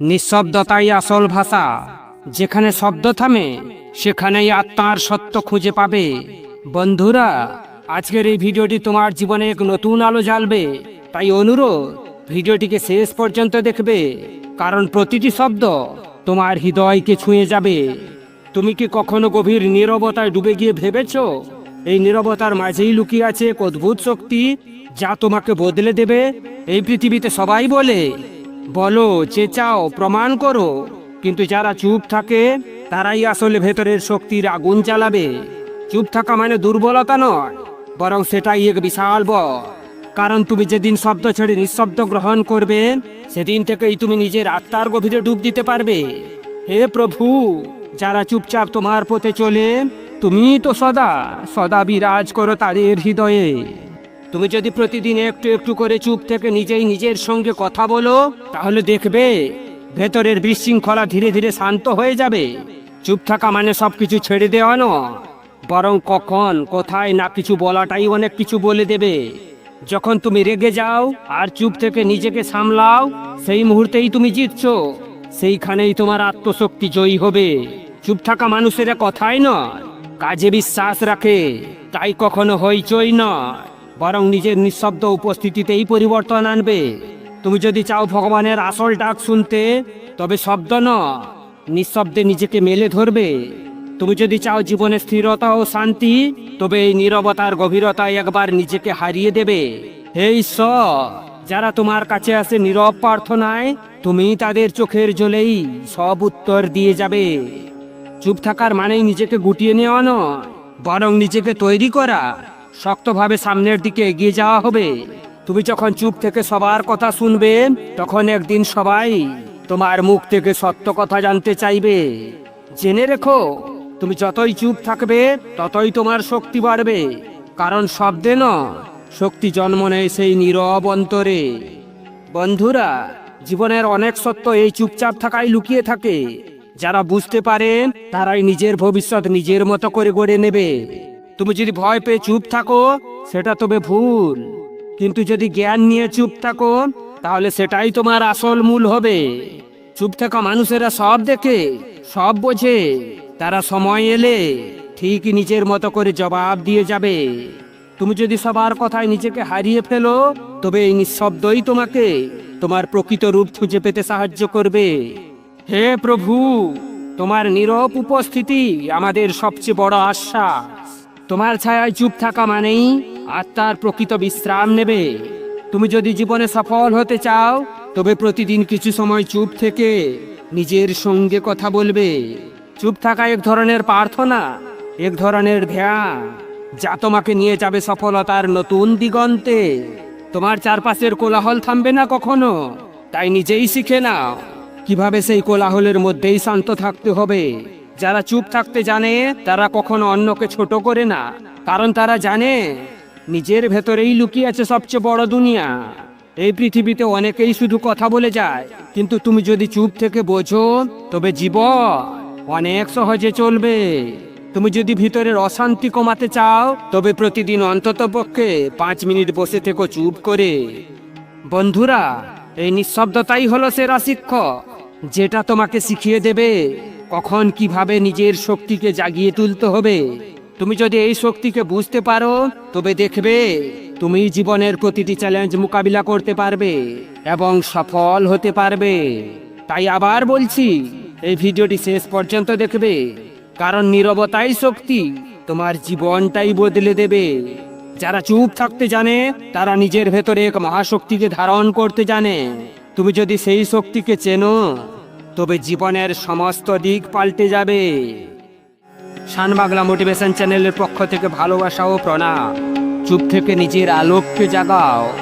নিঃশব্দতাই আসল ভাষা। যেখানে শব্দ থামে, সেখানেই আত্মার সত্য খুঁজে পাবে। বন্ধুরা, আজকের এই ভিডিওটি তোমার জীবনে এক নতুন আলো জ্বালবে। তাই অনুরোধ, ভিডিওটিকে শেষ পর্যন্ত দেখবে, কারণ প্রতিটি শব্দ তোমার হৃদয়কে ছুঁয়ে যাবে। তুমি কি কখনো গভীর নীরবতায় ডুবে গিয়ে ভেবেছো? এই নীরবতার মাঝেই লুকিয়ে আছে এক অদ্ভুত শক্তি, যা তোমাকে বদলে দেবে। এই পৃথিবীতে সবাই বলে বলো, চেঁচাও, প্রমাণ করো। কিন্তু যারা চুপ থাকে, তারাই আসলে ভেতরের শক্তির আগুন জ্বালাবে। চুপ থাকা মানে দুর্বলতা নয়, বরং সেটাই এক বিশাল বল। কারণ তুমি যেদিন শব্দ ছেড়ে নিঃশব্দ গ্রহণ করবে, সেদিন থেকেই তুমি নিজের আত্মার গভীরে ডুব দিতে পারবে। হে প্রভু, যারা চুপচাপ তোমার পথে চলে তুমি তো সদা সদা বিরাজ করো তাদের হৃদয়ে। তুমি যদি প্রতিদিন একটু একটু করে চুপ থেকে নিজেই নিজের সঙ্গে কথা বলো, তাহলে দেখবে ভেতরের বিশৃঙ্খলা ধীরে ধীরে শান্ত হয়ে যাবে। চুপ থাকা মানে সবকিছু ছেড়ে দেওয়া নয় বরং কখন, কোথায় না কিছু বলাটাই অনেক কিছু বলে দেবে। যখন তুমি রেগে যাও আর চুপ থেকে নিজেকে সামলাও, সেই মুহূর্তেই তুমি জিতছো। সেইখানেই তোমার আত্মশক্তি জয়ী হবে। চুপ থাকা মানুষেরা কথাই নয়, কাজে বিশ্বাস রাখে, তাই কখনো হইচই নয়। বরং নিজের নিঃশব্দ উপস্থিতিতেই পরিবর্তন আনবে। তুমি যদি চাও ভগবানের আসল ডাক শুনতে, তবে শব্দ ন, নিঃশব্দে নিজেকে মেলে ধরবে। তুমি যদি চাও জীবনে স্থিরতা ও শান্তি, তবে এই নীরবতার গভীরতায় একবার নিজেকে হারিয়ে দেবে। হে ঈশ্বর, যারা তোমার কাছে আসে নীরব প্রার্থনায়, তুমি তাদের চোখের জলেই সব উত্তর দিয়ে যাবে। চুপ থাকার মানেই নিজেকে গুটিয়ে নেওয়া নয়, বরং নিজেকে তৈরি করা। শক্তভাবে সামনের দিকে এগিয়ে যাওয়া হবে। তুমি যখন চুপ থেকে সবার কথা শুনবে, তখন একদিন সবাই তোমার মুখ থেকে সত্য কথা জানতে চাইবে। জেনে রেখো, তুমি যতই চুপ থাকবে, ততই তোমার শক্তি বাড়বে। কারণ শব্দে ন শক্তি জন্ম নেয় সেই নীরব অন্তরে। বন্ধুরা, জীবনের অনেক সত্য এই চুপচাপ থাকাই লুকিয়ে থাকে। যারা বুঝতে পারে, তারাই নিজের ভবিষ্যৎ নিজের মতো করে গড়ে নেবে। তুমি যদি ভয় পেয়ে চুপ থাকো, সেটা তবে ভুল। কিন্তু যদি জ্ঞান নিয়ে চুপ থাকো, তাহলে সেটাই তোমার আসল মূল হবে। চুপ থাকা মানুষেরা সব দেখে, সব বোঝে। তারা সময় এলে ঠিক নিজের মতো করে জবাব দিয়ে যাবে। তুমি যদি সবার কথায় নিজেকে হারিয়ে ফেলো, তবে এই নিঃশব্দই তোমাকে তোমার প্রকৃত রূপ খুঁজে পেতে সাহায্য করবে। হে প্রভু, তোমার নীরব উপস্থিতি আমাদের সবচেয়ে বড় আশ্বাস। তোমার ছায়ায় চুপ থাকা মানেই আত্মার প্রকৃত বিশ্রাম নেবে। তুমি যদি জীবনে সফল হতে চাও, তবে প্রতিদিন কিছু সময় চুপ থেকে নিজের সঙ্গে কথা বলবে। চুপ থাকা এক ধরনের প্রার্থনা, এক ধরনের ধ্যান, যা তোমাকে নিয়ে যাবে সফলতার নতুন দিগন্তে। তোমার চারপাশের কোলাহল থামবে না কখনো, তাই নিজেই শিখে নাও। কীভাবে সেই কোলাহলের মধ্যেই শান্ত থাকতে হবে? যারা চুপ থাকতে জানে, তারা কখনো অন্যকে ছোট করে না। কারণ তারা জানে, নিজের ভেতরেই লুকিয়ে আছে সবচেয়ে বড় দুনিয়া। এই পৃথিবীতে অনেকেই শুধু কথা বলে যায়। কিন্তু তুমি যদি চুপ থেকে বোঝো, তবে জীবন অনেক সহজে চলবে। তুমি যদি ভিতরের অশান্তি কমাতে চাও, তবে প্রতিদিন অন্তত পক্ষে পাঁচ মিনিট বসে থেকো চুপ করে। বন্ধুরা, এই নিঃশব্দতাই হলো সেরা শিক্ষক যেটা তোমাকে শিখিয়ে দেবে কখন কীভাবে নিজের শক্তিকে জাগিয়ে তুলতে হবে? তুমি যদি এই শক্তিকে বুঝতে পারো, তবে দেখবে তুমি জীবনের প্রতিটি চ্যালেঞ্জ মোকাবিলা করতে পারবে এবং সফল হতে পারবে। তাই আবার বলছি, এই ভিডিওটি শেষ পর্যন্ত দেখবে, কারণ নীরবতাই শক্তি তোমার জীবনটাই বদলে দেবে। যারা চুপ থাকতে জানে, তারা নিজের ভেতরে এক মহাশক্তিকে ধারণ করতে জানে। তুমি যদি সেই শক্তিকে চেনো তবে জীবনের সমস্ত দিক পাল্টে যাবে। শান বাংলা মোটিভেশন চ্যানেলের পক্ষ থেকে ভালোবাসা ও প্রণাম। চুপ থেকে নিজের আলোককে জাগাও।